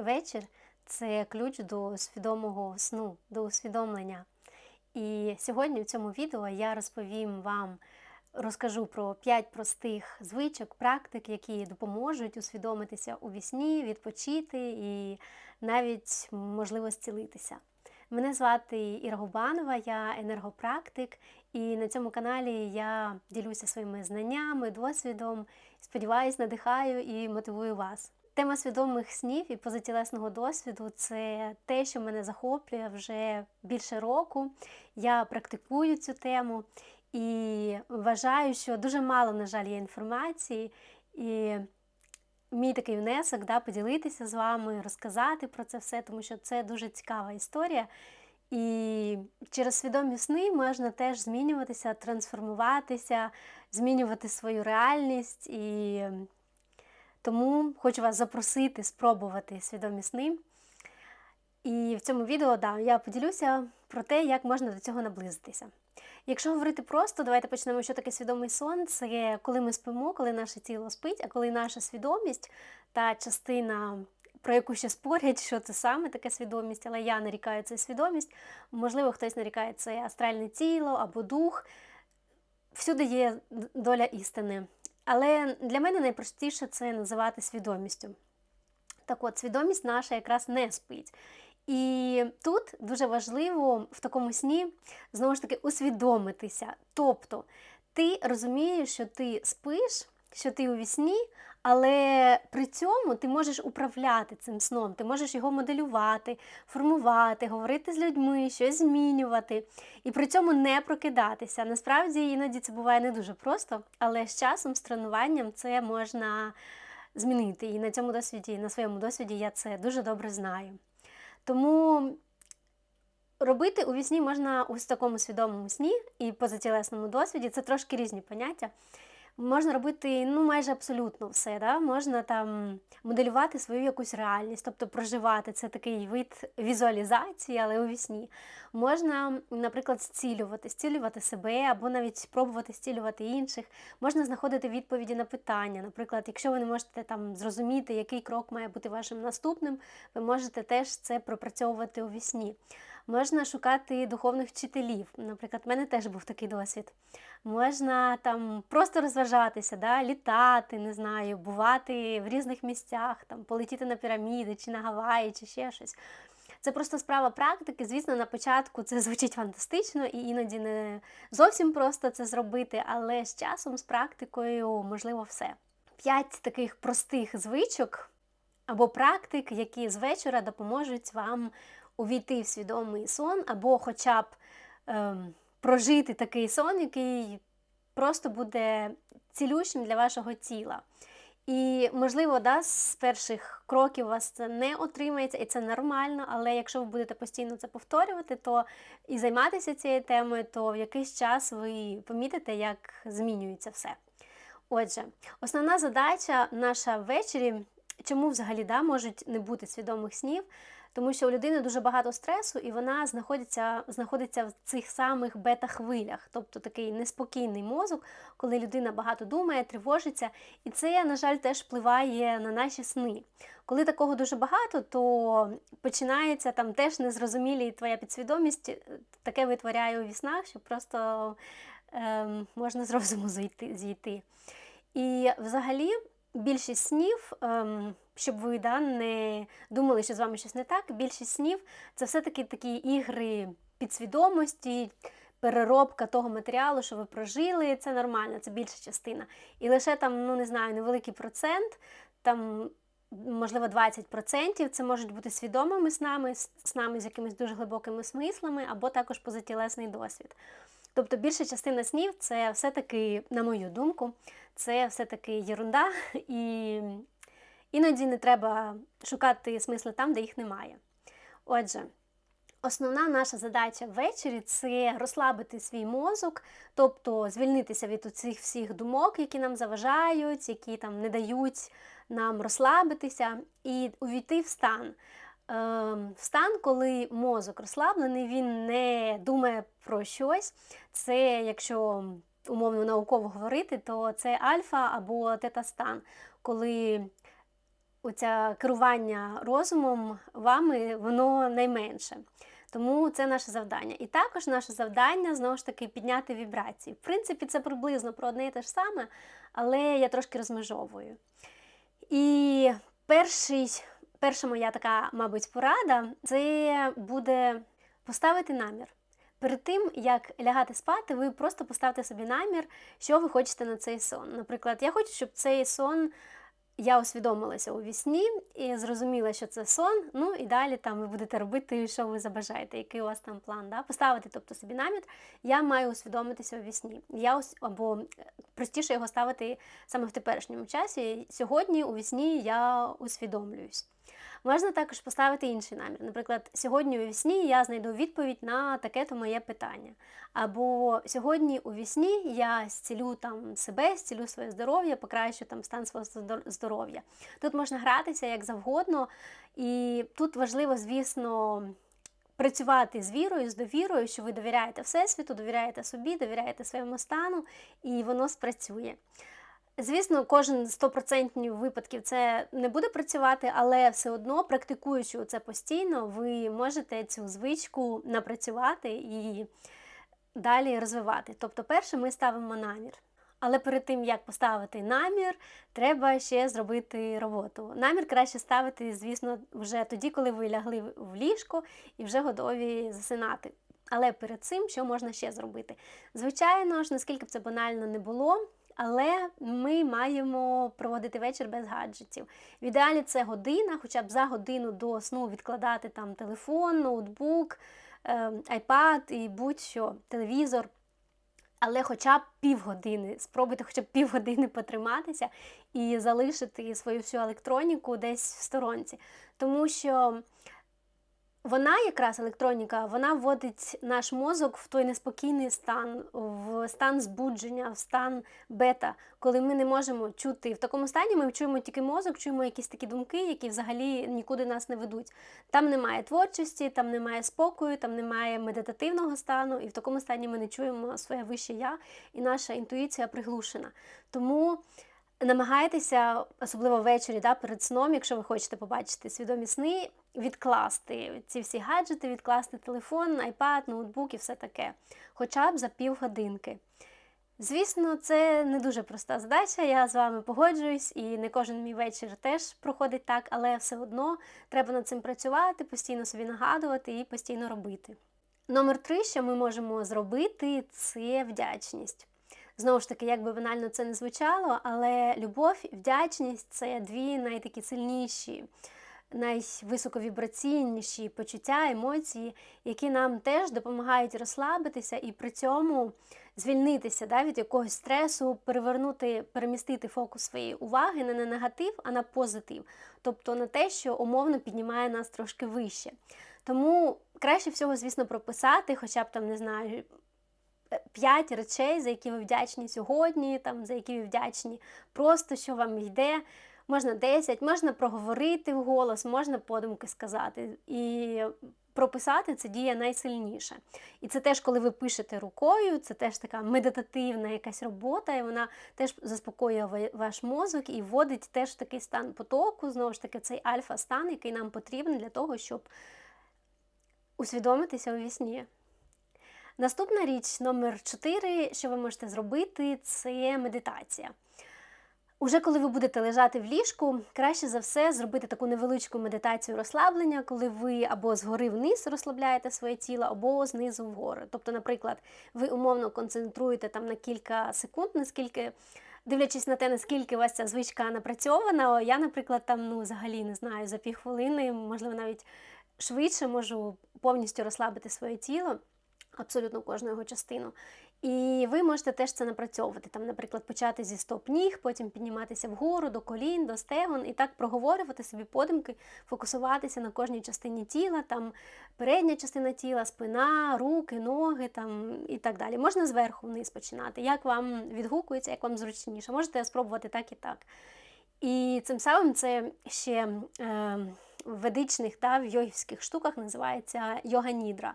вечір це ключ до свідомого сну, до усвідомлення. І сьогодні в цьому відео я розповім вам, розкажу про 5 простих звичок, практик, які допоможуть усвідомитися у вісні, відпочити і навіть можливо зцілитися. Мене звати Іра Губанова, я енергопрактик, і на цьому каналі я ділюся своїми знаннями, досвідом. Сподіваюсь, надихаю і мотивую вас. Тема свідомих снів і позитілесного досвіду це те, що мене захоплює вже більше року. Я практикую цю тему і вважаю, що дуже мало, на жаль, є інформації. І мій такий внесок да, поділитися з вами, розказати про це все, тому що це дуже цікава історія. І через свідомі сни можна теж змінюватися, трансформуватися, змінювати свою реальність. І тому хочу вас запросити спробувати свідомі сни. І в цьому відео да, я поділюся про те, як можна до цього наблизитися. Якщо говорити просто, давайте почнемо, що таке свідомий сон. Це коли ми спимо, коли наше тіло спить, а коли наша свідомість та частина, про яку ще спорять, що це саме таке свідомість, але я нарікаю це свідомість. Можливо, хтось нарікає це астральне тіло або дух. Всюди є доля істини. Але для мене найпростіше це називати свідомістю. Так от, свідомість наша якраз не спить. І тут дуже важливо в такому сні знову ж таки усвідомитися. Тобто ти розумієш, що ти спиш, що ти у вісні, але при цьому ти можеш управляти цим сном, ти можеш його моделювати, формувати, говорити з людьми, щось змінювати, і при цьому не прокидатися. Насправді іноді це буває не дуже просто, але з часом, з тренуванням це можна змінити. І на цьому досвіді, на своєму досвіді я це дуже добре знаю. Тому робити у вісні можна у такому свідомому сні і позатілесному досвіді це трошки різні поняття. Можна робити ну, майже абсолютно все. Да? Можна там моделювати свою якусь реальність, тобто проживати це такий вид візуалізації, але у вісні. Можна, наприклад, зцілювати, зцілювати себе або навіть спробувати зцілювати інших. Можна знаходити відповіді на питання. Наприклад, якщо ви не можете там зрозуміти, який крок має бути вашим наступним, ви можете теж це пропрацьовувати у вісні. Можна шукати духовних вчителів. Наприклад, в мене теж був такий досвід. Можна там просто розважатися, да? літати, не знаю, бувати в різних місцях, там, полетіти на піраміди, чи на Гаваї, чи ще щось. Це просто справа практики. Звісно, на початку це звучить фантастично і іноді не зовсім просто це зробити, але з часом, з практикою, можливо, все. П'ять таких простих звичок або практик, які з вечора допоможуть вам увійти в свідомий сон, або хоча б ем, прожити такий сон, який просто буде цілющим для вашого тіла. І, можливо, да, з перших кроків у вас це не отримається, і це нормально, але якщо ви будете постійно це повторювати, то і займатися цією темою, то в якийсь час ви помітите, як змінюється все. Отже, основна задача наша ввечері, чому взагалі да, можуть не бути свідомих снів, тому що у людини дуже багато стресу, і вона знаходиться знаходиться в цих самих бета-хвилях, тобто такий неспокійний мозок, коли людина багато думає, тривожиться. І це, на жаль, теж впливає на наші сни. Коли такого дуже багато, то починається там теж незрозумілі твоя підсвідомість, е, таке витворяє у віснах, що просто е, можна з розуму зійти. І взагалі більшість снів. Е, щоб ви да, не думали, що з вами щось не так. Більшість снів це все-таки такі ігри підсвідомості, переробка того матеріалу, що ви прожили. Це нормально, це більша частина. І лише там, ну не знаю, невеликий процент, там. Можливо, 20% це можуть бути свідомими снами, снами з якимись дуже глибокими смислами, або також позитілесний досвід. Тобто більша частина снів це все-таки, на мою думку, це все-таки єрунда, і Іноді не треба шукати смисли там, де їх немає. Отже, основна наша задача ввечері це розслабити свій мозок, тобто звільнитися від цих всіх думок, які нам заважають, які там не дають нам розслабитися, і увійти в стан. Ем, в стан, коли мозок розслаблений, він не думає про щось. Це, якщо умовно науково говорити, то це альфа або тета-стан, коли оця керування розумом вами, воно найменше. Тому це наше завдання. І також наше завдання знову ж таки підняти вібрації. В принципі, це приблизно про одне і те ж саме, але я трошки розмежовую. І перший, перша моя така, мабуть, порада це буде поставити намір. Перед тим, як лягати спати, ви просто поставте собі намір, що ви хочете на цей сон. Наприклад, я хочу, щоб цей сон я усвідомилася у вісні і зрозуміла, що це сон. Ну і далі там ви будете робити, що ви забажаєте, який у вас там план. Да? Поставити тобто собі намір, я маю усвідомитися у вісні. Я або е, простіше його ставити саме в теперішньому часі. Сьогодні у вісні я усвідомлююсь. Можна також поставити інший намір. Наприклад, сьогодні у вісні я знайду відповідь на таке-то моє питання. Або сьогодні у вісні я зцілю там себе, зцілю своє здоров'я, покращу там стан свого здоров'я. Тут можна гратися як завгодно, і тут важливо, звісно. Працювати з вірою, з довірою, що ви довіряєте Всесвіту, довіряєте собі, довіряєте своєму стану, і воно спрацює. Звісно, кожен 100% випадків це не буде працювати, але все одно, практикуючи це постійно, ви можете цю звичку напрацювати і далі розвивати. Тобто, перше, ми ставимо намір. Але перед тим, як поставити намір, треба ще зробити роботу. Намір краще ставити, звісно, вже тоді, коли ви лягли в ліжко і вже готові засинати. Але перед цим що можна ще зробити? Звичайно ж, наскільки б це банально не було. Але ми маємо проводити вечір без гаджетів. В ідеалі це година, хоча б за годину до сну відкладати там телефон, ноутбук, айпад і будь-що, телевізор. Але хоча б півгодини, спробуйте хоча б півгодини потриматися і залишити свою всю електроніку десь в сторонці. Тому що вона, якраз електроніка, вона вводить наш мозок в той неспокійний стан, в стан збудження, в стан бета, коли ми не можемо чути. В такому стані ми чуємо тільки мозок, чуємо якісь такі думки, які взагалі нікуди нас не ведуть. Там немає творчості, там немає спокою, там немає медитативного стану, і в такому стані ми не чуємо своє вище я, і наша інтуїція приглушена. Тому. Намагайтеся, особливо ввечері, да, перед сном, якщо ви хочете побачити свідомі сни, відкласти ці всі гаджети, відкласти телефон, айпад, ноутбук і все таке, хоча б за півгодинки. Звісно, це не дуже проста задача, я з вами погоджуюсь, і не кожен мій вечір теж проходить так, але все одно треба над цим працювати, постійно собі нагадувати і постійно робити. Номер три, що ми можемо зробити, це вдячність. Знову ж таки, як би банально це не звучало, але любов вдячність це дві найтакі сильніші найвисоковібраційніші почуття, емоції, які нам теж допомагають розслабитися і при цьому звільнитися да, від якогось стресу, перевернути, перемістити фокус своєї уваги не на негатив, а на позитив, тобто на те, що умовно піднімає нас трошки вище. Тому краще всього, звісно, прописати, хоча б там, не знаю. П'ять речей, за які ви вдячні сьогодні, там, за які ви вдячні, просто що вам йде можна 10, можна проговорити вголос, можна подумки сказати. І прописати це діє найсильніше. І це теж, коли ви пишете рукою, це теж така медитативна якась робота, і вона теж заспокоює ваш мозок і вводить теж такий стан потоку, знову ж таки, цей альфа-стан, який нам потрібен для того, щоб усвідомитися у вісні. Наступна річ номер 4, що ви можете зробити, це медитація. Уже коли ви будете лежати в ліжку, краще за все зробити таку невеличку медитацію розслаблення, коли ви або згори вниз розслабляєте своє тіло, або знизу вгору. Тобто, наприклад, ви умовно концентруєте там на кілька секунд, наскільки. Дивлячись на те, наскільки у вас ця звичка напрацьована, я, наприклад, там ну, взагалі не знаю, за півхвилини, можливо, навіть швидше можу повністю розслабити своє тіло, абсолютно кожну його частину. І ви можете теж це напрацьовувати. Там, наприклад, почати зі стоп-ніг, потім підніматися вгору, до колін, до стегон, і так проговорювати собі подумки, фокусуватися на кожній частині тіла, там передня частина тіла, спина, руки, ноги там, і так далі. Можна зверху вниз починати. Як вам відгукується, як вам зручніше. Можете спробувати так і так. І цим самим це ще е, в ведичних та в йогівських штуках називається йога-нідра.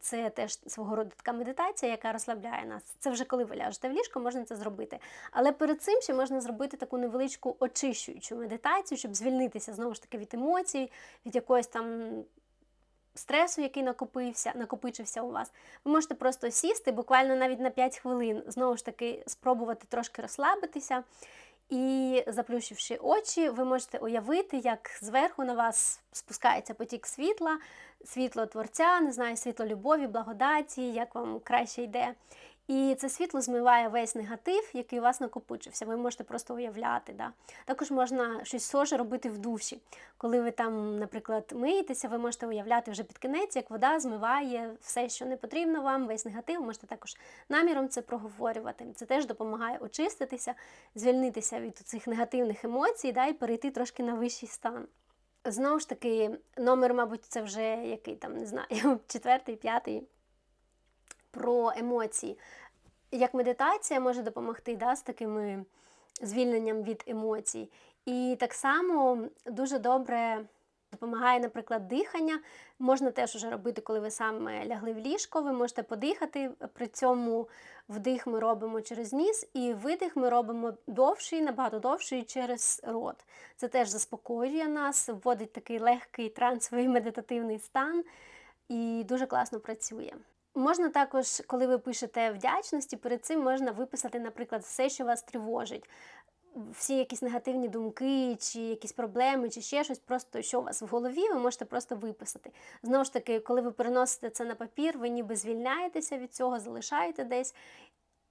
Це теж свого роду така медитація, яка розслабляє нас. Це вже коли ви ляжете в ліжко, можна це зробити. Але перед цим ще можна зробити таку невеличку очищуючу медитацію, щоб звільнитися знову ж таки від емоцій, від якоїсь там. Стресу, який накопився, накопичився у вас, ви можете просто сісти, буквально навіть на 5 хвилин, знову ж таки, спробувати трошки розслабитися. І, заплющивши очі, ви можете уявити, як зверху на вас спускається потік світла, світло творця, не знаю, світло любові, благодаті, як вам краще йде. І це світло змиває весь негатив, який у вас накопичився. Ви можете просто уявляти. Да? Також можна щось схоже робити в душі. Коли ви там, наприклад, миєтеся, ви можете уявляти вже під кінець, як вода змиває все, що не потрібно вам, весь негатив. Можете також наміром це проговорювати. Це теж допомагає очиститися, звільнитися від цих негативних емоцій да, і перейти трошки на вищий стан. Знову ж таки, номер, мабуть, це вже який там, не знаю, четвертий, п'ятий. Про емоції. Як медитація може допомогти да, з таким звільненням від емоцій. І так само дуже добре допомагає, наприклад, дихання. Можна теж уже робити, коли ви саме лягли в ліжко, ви можете подихати. При цьому вдих ми робимо через ніс, і видих ми робимо довший, набагато довший через рот. Це теж заспокоює нас, вводить такий легкий трансовий медитативний стан і дуже класно працює. Можна також, коли ви пишете вдячності, перед цим можна виписати, наприклад, все, що вас тривожить. Всі якісь негативні думки, чи якісь проблеми, чи ще щось, просто що у вас в голові, ви можете просто виписати. Знову ж таки, коли ви переносите це на папір, ви ніби звільняєтеся від цього, залишаєте десь.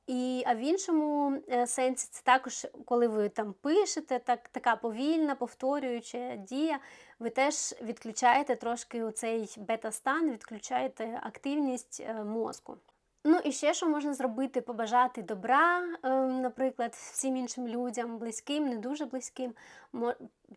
І, А в іншому е, сенсі це також, коли ви там пишете, так, така повільна, повторююча дія, ви теж відключаєте трошки цей бета-стан, відключаєте активність е, мозку. Ну і ще що можна зробити, побажати добра, ем, наприклад, всім іншим людям, близьким, не дуже близьким,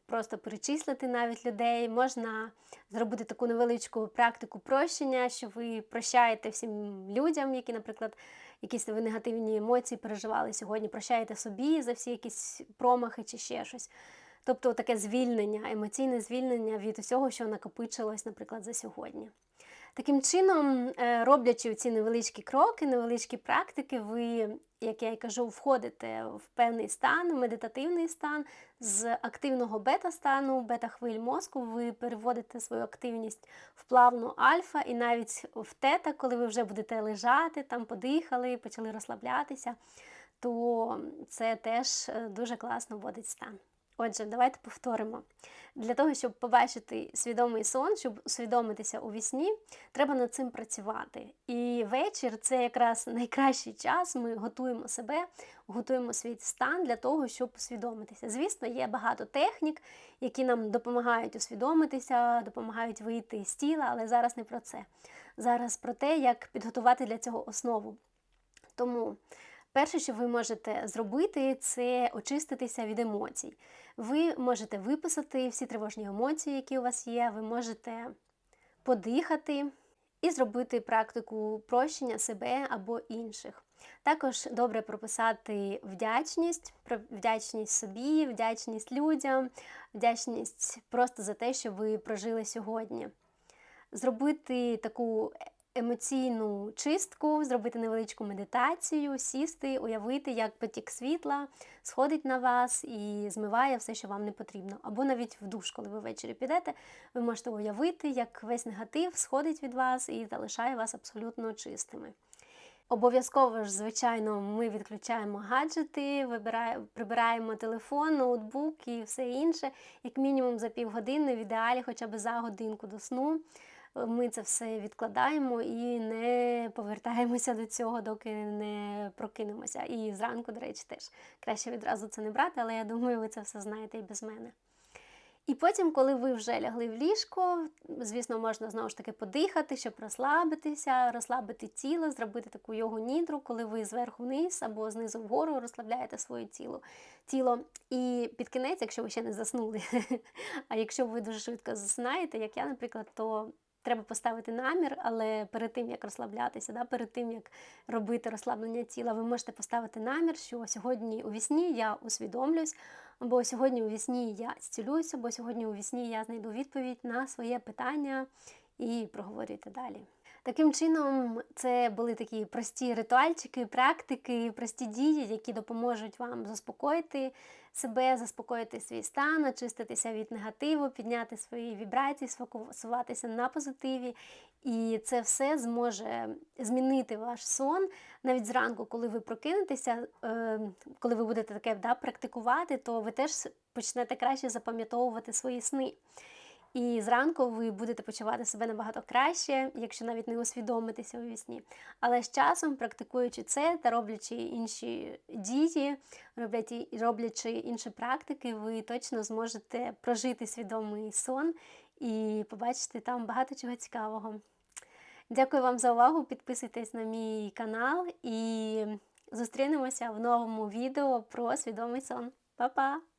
просто перечислити навіть людей. Можна зробити таку невеличку практику прощення, що ви прощаєте всім людям, які, наприклад, якісь ви негативні емоції переживали сьогодні, прощаєте собі за всі якісь промахи чи ще щось. Тобто таке звільнення, емоційне звільнення від усього, що накопичилось, наприклад, за сьогодні. Таким чином, е, роблячи ці невеличкі кроки, невеличкі практики, ви, як я й кажу, входите в певний стан, медитативний стан, з активного бета-стану, бета-хвиль мозку, ви переводите свою активність в плавну альфа і навіть в тета, коли ви вже будете лежати, там подихали, почали розслаблятися, то це теж е, дуже класно вводить стан. Отже, давайте повторимо. Для того, щоб побачити свідомий сон, щоб усвідомитися у вісні, треба над цим працювати. І вечір це якраз найкращий час. Ми готуємо себе, готуємо свій стан для того, щоб усвідомитися. Звісно, є багато технік, які нам допомагають усвідомитися, допомагають вийти з тіла, але зараз не про це. Зараз про те, як підготувати для цього основу. Тому. Перше, що ви можете зробити, це очиститися від емоцій. Ви можете виписати всі тривожні емоції, які у вас є, ви можете подихати і зробити практику прощення себе або інших. Також добре прописати вдячність, вдячність собі, вдячність людям, вдячність просто за те, що ви прожили сьогодні. Зробити таку емоційну чистку, зробити невеличку медитацію, сісти, уявити, як потік світла сходить на вас і змиває все, що вам не потрібно. Або навіть в душ, коли ви ввечері підете, ви можете уявити, як весь негатив сходить від вас і залишає вас абсолютно чистими. Обов'язково ж, звичайно, ми відключаємо гаджети, вибираємо, прибираємо телефон, ноутбук і все інше, як мінімум за півгодини, в ідеалі хоча б за годинку до сну ми це все відкладаємо і не повертаємося до цього, доки не прокинемося. І зранку, до речі, теж краще відразу це не брати, але я думаю, ви це все знаєте і без мене. І потім, коли ви вже лягли в ліжко, звісно, можна знову ж таки подихати, щоб розслабитися, розслабити тіло, зробити таку йогу нідру, коли ви зверху вниз або знизу вгору розслабляєте своє тіло. тіло. І під кінець, якщо ви ще не заснули, а якщо ви дуже швидко засинаєте, як я, наприклад, то Треба поставити намір, але перед тим, як розслаблятися, да, перед тим, як робити розслаблення тіла, ви можете поставити намір, що сьогодні у вісні я усвідомлюсь, або сьогодні у вісні я зцілююся, або сьогодні у вісні я знайду відповідь на своє питання і проговорюйте далі. Таким чином, це були такі прості ритуальчики, практики, прості дії, які допоможуть вам заспокоїти себе, заспокоїти свій стан, очиститися від негативу, підняти свої вібрації, сфокусуватися на позитиві. І це все зможе змінити ваш сон навіть зранку, коли ви прокинетеся, е, коли ви будете таке да, практикувати, то ви теж почнете краще запам'ятовувати свої сни. І зранку ви будете почувати себе набагато краще, якщо навіть не усвідомитеся у вісні. Але з часом, практикуючи це та роблячи інші дії, роблячи інші практики, ви точно зможете прожити свідомий сон і побачити там багато чого цікавого. Дякую вам за увагу. Підписуйтесь на мій канал і зустрінемося в новому відео про свідомий сон. Па-па!